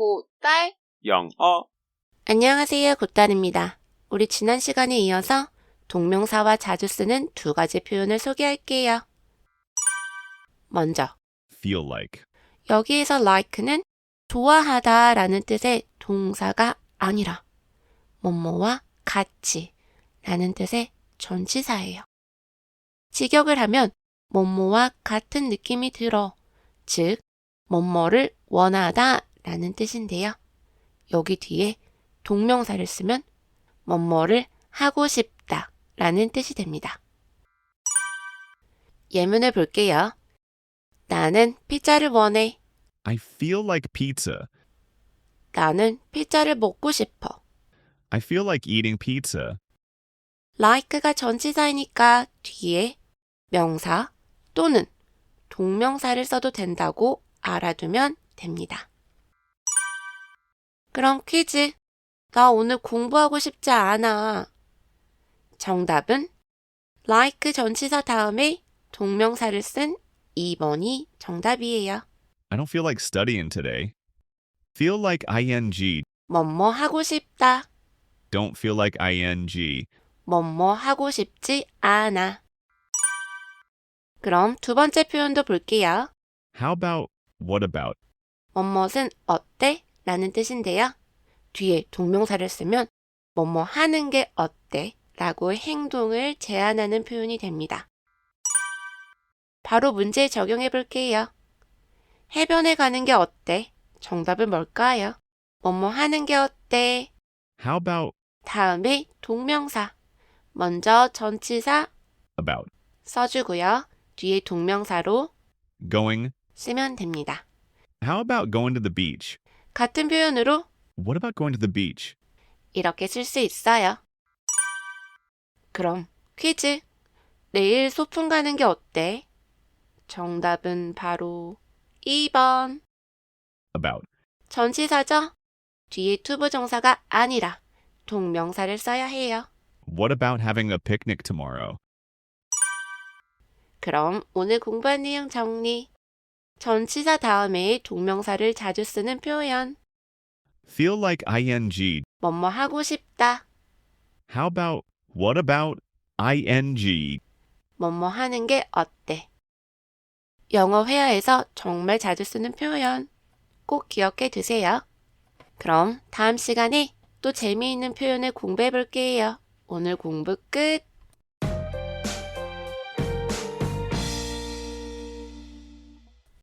고딸 영어 안녕하세요, 굿단입니다. 우리 지난 시간에 이어서 동명사와 자주 쓰는 두 가지 표현을 소개할게요. 먼저, feel like, 여기에서 like는 좋아하다 라는 뜻의 동사가 아니라 뭐뭐와 같이 라는 뜻의 전치사예요. 직역을 하면 뭐뭐와 같은 느낌이 들어, 즉, 뭐뭐를 원하다 라는 뜻인데요. 여기 뒤에 동명사를 쓰면 뭐뭐를 하고 싶다 라는 뜻이 됩니다. 예문을 볼게요. 나는 피자를 원해. I feel like pizza. 나는 피자를 먹고 싶어. I feel like eating pizza. like가 전치사이니까 뒤에 명사 또는 동명사를 써도 된다고 알아두면 됩니다. 그럼 퀴즈. 나 오늘 공부하고 싶지 않아. 정답은 like 전치사 다음에 동명사를 쓴 2번이 정답이에요. I don't feel like studying today. Feel like ing. 뭐뭐 하고 싶다. Don't feel like ing. 뭐뭐 하고 싶지 않아. 그럼 두 번째 표현도 볼게요. How about what about? 뭐뭇은 어때? 라는 뜻인데요. 뒤에 동명사를 쓰면 뭐뭐 하는 게 어때? 라고 행동을 제안하는 표현이 됩니다. 바로 문제에 적용해 볼게요. 해변에 가는 게 어때? 정답은 뭘까요? 뭐뭐 하는 게 어때? How about 다음에 동명사. 먼저 전치사 about? 써주고요. 뒤에 동명사로 Going. 쓰면 됩니다. How about going to the beach? 같은 표현으로 What about going to the beach? 이렇게 쓸 수 있어요. 그럼 퀴즈. 내일 소풍 가는 게 어때? 정답은 바로 2번. About. 전치사죠? 뒤에 투부 정사가 아니라 동명사를 써야 해요. What about having a picnic tomorrow? 그럼 오늘 공부한 내용 정리. 전치사 다음에 동명사를 자주 쓰는 표현. Feel like ing. 뭐뭐 하고 싶다. How about what about ing? 뭐뭐 하는 게 어때? 영어 회화에서 정말 자주 쓰는 표현 꼭 기억해 두세요. 그럼 다음 시간에 또 재미있는 표현을 공부해 볼게요. 오늘 공부 끝!